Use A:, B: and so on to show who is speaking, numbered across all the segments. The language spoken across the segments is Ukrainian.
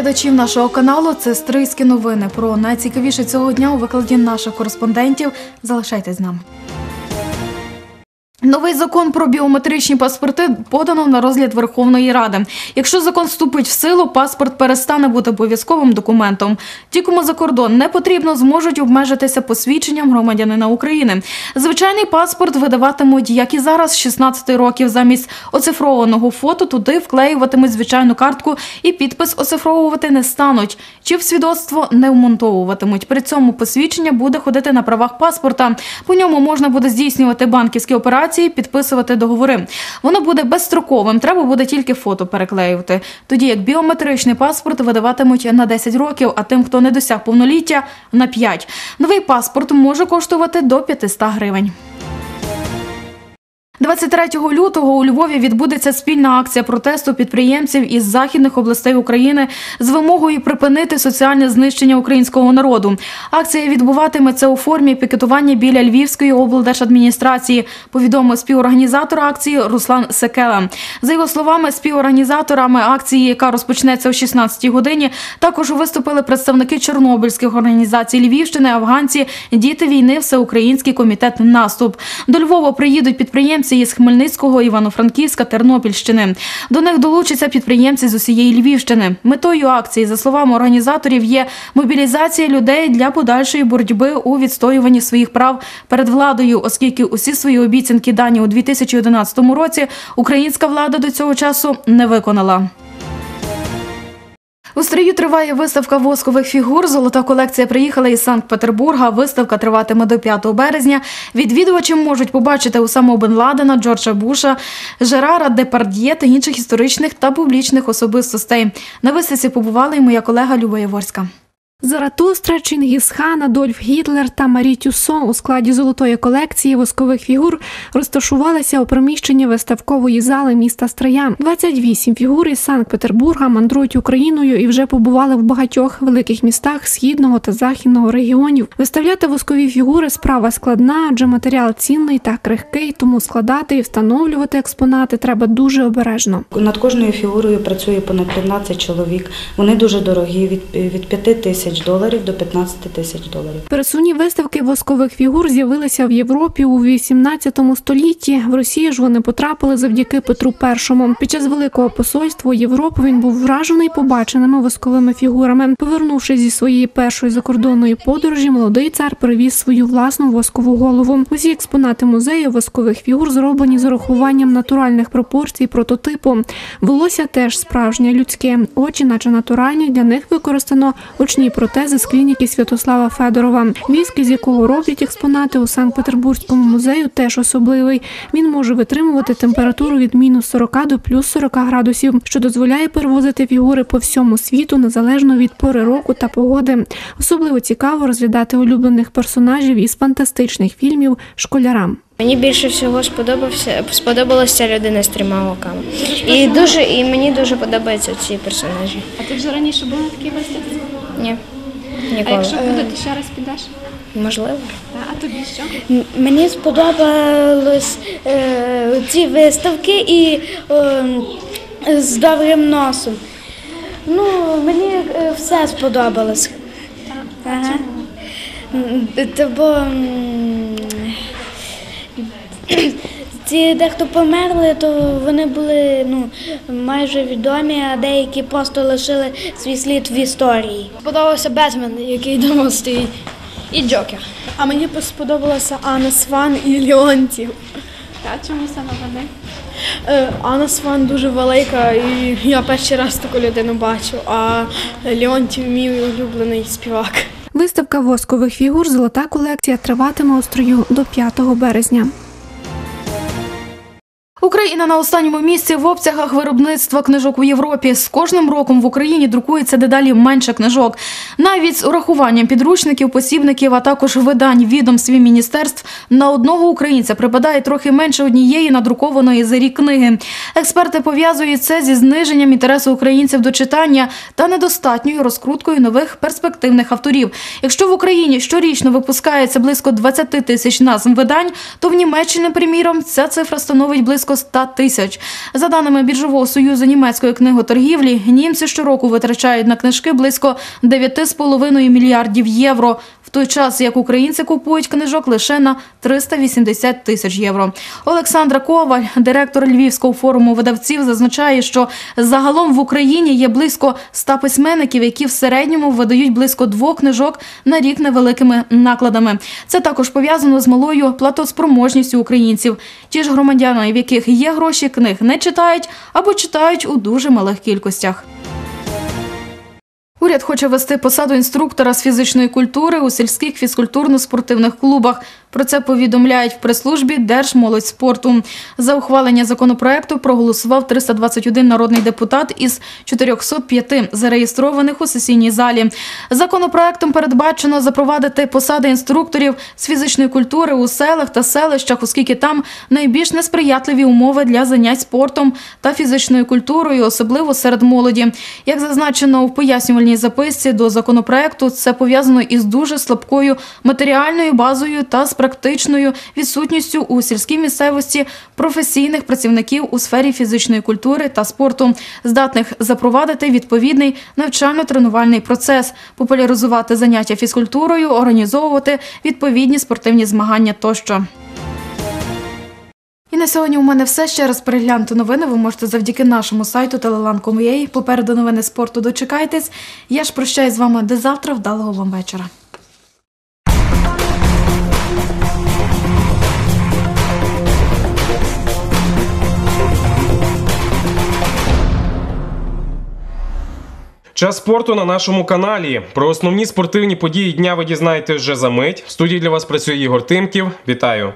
A: глядачів нашого каналу. Це Стрийські новини. Про найцікавіше цього дня у викладі наших кореспондентів. Залишайтесь з нами. Новий закон про біометричні паспорти подано на розгляд Верховної Ради. Якщо закон вступить в силу, паспорт перестане бути обов'язковим документом. Ті, кому за кордон не потрібно, зможуть обмежитися посвідченням громадянина України. Звичайний паспорт видаватимуть, як і зараз, з 16 років. Замість оцифрованого фото туди вклеюватимуть звичайну картку і підпис оцифровувати не стануть. Чи в свідоцтво не вмонтовуватимуть. При цьому посвідчення буде ходити на правах паспорта. По ньому можна буде здійснювати банківські операції, підписувати договори. Воно буде безстроковим, треба буде тільки фото переклеювати. Тоді як біометричний паспорт видаватимуть на 10 років, а тим, хто не досяг повноліття, на 5. Новий паспорт може коштувати до 500 гривень. 23 лютого у Львові відбудеться спільна акція протесту підприємців із західних областей України з вимогою припинити соціальне знищення українського народу. Акція відбуватиметься у формі пікетування біля Львівської облдержадміністрації. Повідомив співорганізатор акції Руслан Секела. За його словами, співорганізаторами акції, яка розпочнеться о 16 годині, також виступили представники чорнобильських організацій Львівщини, афганці, діти війни, всеукраїнський комітет наступ. До Львова приїдуть підприємці із Хмельницького, Івано-Франківська, Тернопільщини. До них долучаться підприємці з усієї Львівщини. Метою акції, за словами організаторів, є мобілізація людей для подальшої боротьби у відстоюванні своїх прав перед владою, оскільки усі свої обіцянки дані у 2011 році українська влада до цього часу не виконала. У стрію триває виставка воскових фігур. Золота колекція приїхала із Санкт-Петербурга. Виставка триватиме до 5 березня. Відвідувачі можуть побачити Усаму Бен Ладена, Джорджа Буша, Жерара Депард'є та інших історичних та публічних особистостей. На виставці побувала і моя колега Люба Яворська.
B: Заратустра, Чингісхан, Адольф Гітлер та Марі Тюсо у складі золотої колекції воскових фігур розташувалися у приміщенні виставкової зали міста Стрия. 28 фігур із Санкт-Петербурга мандрують Україною і вже побували в багатьох великих містах східного та західного регіонів. Виставляти воскові фігури справа складна, адже матеріал цінний та крихкий, тому складати і встановлювати експонати треба дуже обережно.
C: Над кожною фігурою працює понад 15 чоловік. Вони дуже дорогі від, від 5 тисяч доларів до 15 тисяч доларів.
B: Пересувні виставки воскових фігур з'явилися в Європі у 18 столітті. В Росію ж вони потрапили завдяки Петру І. Під час великого посольства у Європу він був вражений побаченими восковими фігурами. Повернувшись зі своєї першої закордонної подорожі, молодий цар привіз свою власну воскову голову. Усі експонати музею воскових фігур зроблені з урахуванням натуральних пропорцій прототипу. Волосся теж справжнє людське, очі, наче натуральні. Для них використано очні протези з клініки Святослава Федорова. Віск, із якого роблять експонати у Санкт-Петербурзькому музею, теж особливий. Він може витримувати температуру від мінус 40 до плюс 40 градусів, що дозволяє перевозити фігури по всьому світу незалежно від пори року та погоди. Особливо цікаво розглядати улюблених персонажів із фантастичних фільмів школярам.
D: Мені більше всього сподобався сподобалася людина з трьома оками. І дуже і мені дуже подобаються ці персонажі.
E: А ти вже раніше була на такій?
D: Ні.
E: А якщо буде, то ще раз підеш?
D: Можливо.
E: А тобі що?
F: Мені сподобались е, ці виставки і е, з добрим носом. Ну, мені е, все сподобалось. Ага. Бо ці дехто померли, то вони були ну, майже відомі, а деякі просто лишили свій слід в історії.
G: Сподобався Бетмен, який дома стоїть, і Джокер.
E: А мені сподобалася Анна Сван і Леонтів. Та чому саме вони?
G: Е, Анна Сван дуже велика, і я перший раз таку людину бачу, а Леонтів мій улюблений співак.
B: Виставка воскових фігур Золота колекція триватиме у строю до 5 березня.
A: Україна на останньому місці в обсягах виробництва книжок у Європі. З кожним роком в Україні друкується дедалі менше книжок. Навіть з урахуванням підручників, посібників, а також видань відомств і міністерств на одного українця припадає трохи менше однієї надрукованої за рік книги. Експерти пов'язують це зі зниженням інтересу українців до читання та недостатньою розкруткою нових перспективних авторів. Якщо в Україні щорічно випускається близько 20 тисяч назв видань, то в Німеччині, приміром, ця цифра становить близько 100 тисяч. За даними біржового союзу німецької книготоргівлі, німці щороку витрачають на книжки близько 9,5 мільярдів євро. Той час як українці купують книжок лише на 380 тисяч євро. Олександра Коваль, директор Львівського форуму видавців, зазначає, що загалом в Україні є близько 100 письменників, які в середньому видають близько двох книжок на рік невеликими накладами. Це також пов'язано з малою платоспроможністю українців. Ті ж громадяни, в яких є гроші, книг не читають або читають у дуже малих кількостях. Уряд хоче вести посаду інструктора з фізичної культури у сільських фізкультурно-спортивних клубах. Про це повідомляють в прес-службі Держмолодь спорту. За ухвалення законопроекту проголосував 321 народний депутат із 405 зареєстрованих у сесійній залі. Законопроектом передбачено запровадити посади інструкторів з фізичної культури у селах та селищах, оскільки там найбільш несприятливі умови для занять спортом та фізичною культурою, особливо серед молоді. Як зазначено в пояснювальній записці до законопроекту, це пов'язано із дуже слабкою матеріальною базою та з практичною відсутністю у сільській місцевості професійних працівників у сфері фізичної культури та спорту, здатних запровадити відповідний навчально-тренувальний процес, популяризувати заняття фізкультурою, організовувати відповідні спортивні змагання тощо. І на сьогодні у мене все. Ще раз переглянути новини. Ви можете завдяки нашому сайту telelan.com.ua. Попереду новини спорту дочекайтесь. Я ж прощаюсь з вами до завтра. Вдалого вам вечора.
H: Час спорту на нашому каналі. Про основні спортивні події дня ви дізнаєтесь вже за мить. В студії для вас працює Ігор Тимків. Вітаю.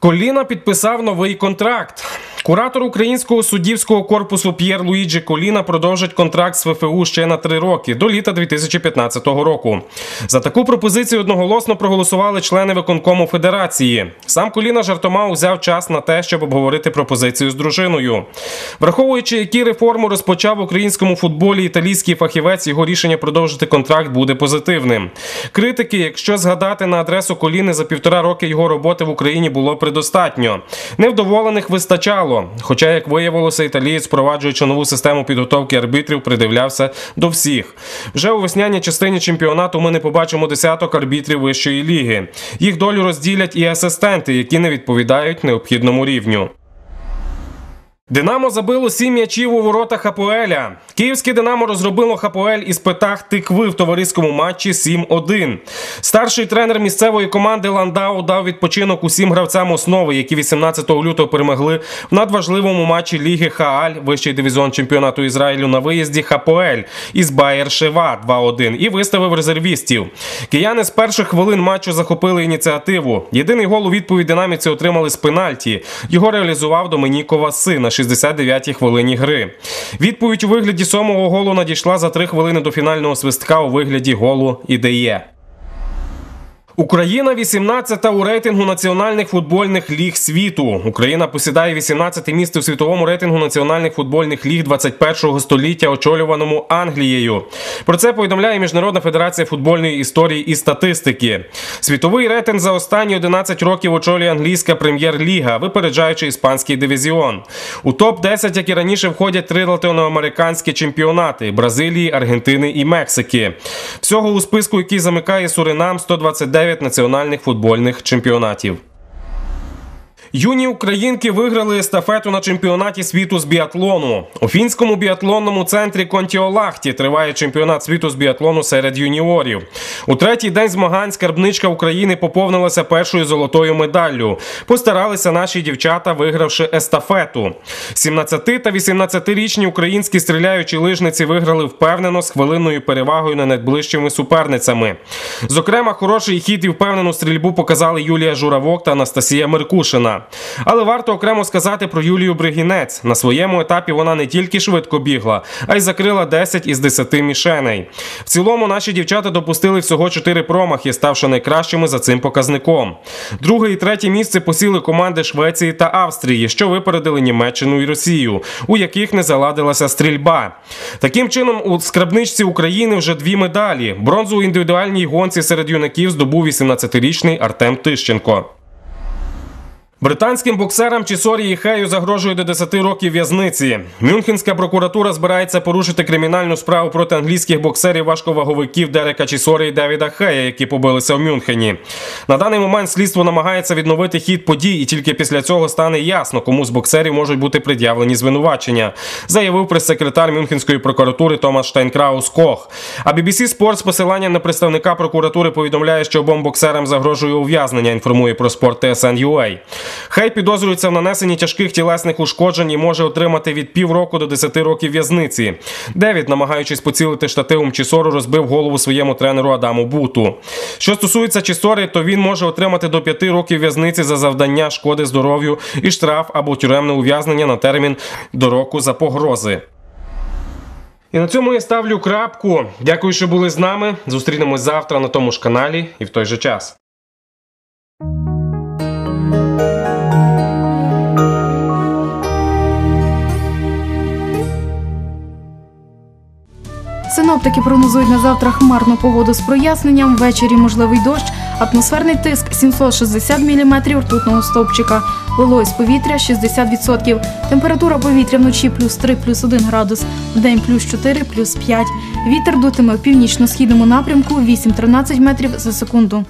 H: Коліна підписав новий контракт. Куратор українського суддівського корпусу П'єр Луїджі Коліна продовжить контракт з ФФУ ще на три роки до літа 2015 року. За таку пропозицію одноголосно проголосували члени виконкому федерації. Сам Коліна жартома узяв час на те, щоб обговорити пропозицію з дружиною. Враховуючи, які реформи розпочав в українському футболі італійський фахівець, його рішення продовжити контракт буде позитивним. Критики, якщо згадати на адресу Коліни за півтора роки його роботи в Україні було предостатньо. Невдоволених вистачало. Хоча, як виявилося, італієць, впроваджуючи нову систему підготовки арбітрів, придивлявся до всіх. Вже у весняній частині чемпіонату ми не побачимо десяток арбітрів вищої ліги. Їх долю розділять і асистенти, які не відповідають необхідному рівню. Динамо забило сім м'ячів у воротах Хапоеля. Київське Динамо розробило Хапоель із питах тикви в товариському матчі 7-1. Старший тренер місцевої команди Ландау дав відпочинок усім гравцям основи, які 18 лютого перемогли в надважливому матчі Ліги Хааль, вищий дивізіон чемпіонату Ізраїлю на виїзді Хапоель із Байер Шева 2-1 і виставив резервістів. Кияни з перших хвилин матчу захопили ініціативу. Єдиний гол у відповідь динаміці отримали з пенальті. Його реалізував Доменіко Васи на 69-й хвилині гри. Відповідь у вигляді сьомого голу надійшла за три хвилини до фінального свистка у вигляді голу ідеє. Україна 18-та у рейтингу національних футбольних ліг світу. Україна посідає 18-те місце у світовому рейтингу національних футбольних ліг 21-го століття, очолюваному Англією. Про це повідомляє Міжнародна федерація футбольної історії і статистики. Світовий рейтинг за останні 11 років очолює англійська прем'єр-ліга, випереджаючи іспанський дивізіон. У топ 10 як і раніше, входять три латиноамериканські чемпіонати Бразилії, Аргентини і Мексики. Всього у списку, який замикає Суринам, 129 національних футбольних чемпіонатів. Юні українки виграли естафету на чемпіонаті світу з біатлону. У фінському біатлонному центрі Контіолахті триває чемпіонат світу з біатлону серед юніорів. У третій день змагань скарбничка України поповнилася першою золотою медаллю. Постаралися наші дівчата, вигравши естафету. 17 та 18-річні українські стріляючі лижниці виграли впевнено з хвилинною перевагою над найближчими суперницями. Зокрема, хороший хід і впевнену стрільбу показали Юлія Журавок та Анастасія Меркушина. Але варто окремо сказати про Юлію Бригінець. На своєму етапі вона не тільки швидко бігла, а й закрила 10 із 10 мішеней. В цілому наші дівчата допустили всього 4 промахи, ставши найкращими за цим показником. Друге і третє місце посіли команди Швеції та Австрії, що випередили Німеччину і Росію, у яких не заладилася стрільба. Таким чином, у скрабничці України вже дві медалі. Бронзу у індивідуальній гонці серед юнаків здобув 18-річний Артем Тищенко. Британським боксерам Чісорі Хею загрожує до 10 років в'язниці. Мюнхенська прокуратура збирається порушити кримінальну справу проти англійських боксерів важковаговиків Дерека Чісорі і Девіда Хея, які побилися в Мюнхені. На даний момент слідство намагається відновити хід подій, і тільки після цього стане ясно, кому з боксерів можуть бути пред'явлені звинувачення, заявив прес-секретар Мюнхенської прокуратури Томас Штайнкраус Кох. А BBC Sport з посиланням на представника прокуратури повідомляє, що обом боксерам загрожує ув'язнення. Інформує про спорт TSN.ua. Хей підозрюється в нанесенні тяжких тілесних ушкоджень і може отримати від півроку до 10 років в'язниці. Девід, намагаючись поцілити штативом Чісору, розбив голову своєму тренеру Адаму Буту. Що стосується Чісори, то він може отримати до 5 років в'язниці за завдання шкоди здоров'ю і штраф або тюремне ув'язнення на термін до року за погрози. І на цьому я ставлю крапку. Дякую, що були з нами. Зустрінемось завтра на тому ж каналі і в той же час.
A: Синоптики прогнозують на завтра хмарну погоду з проясненням. Ввечері можливий дощ, атмосферний тиск 760 мм ртутного стовпчика, вологість повітря 60%. Температура повітря вночі плюс 3, плюс 1 градус, вдень плюс 4, плюс 5. Вітер дутиме в північно-східному напрямку 8-13 метрів за секунду.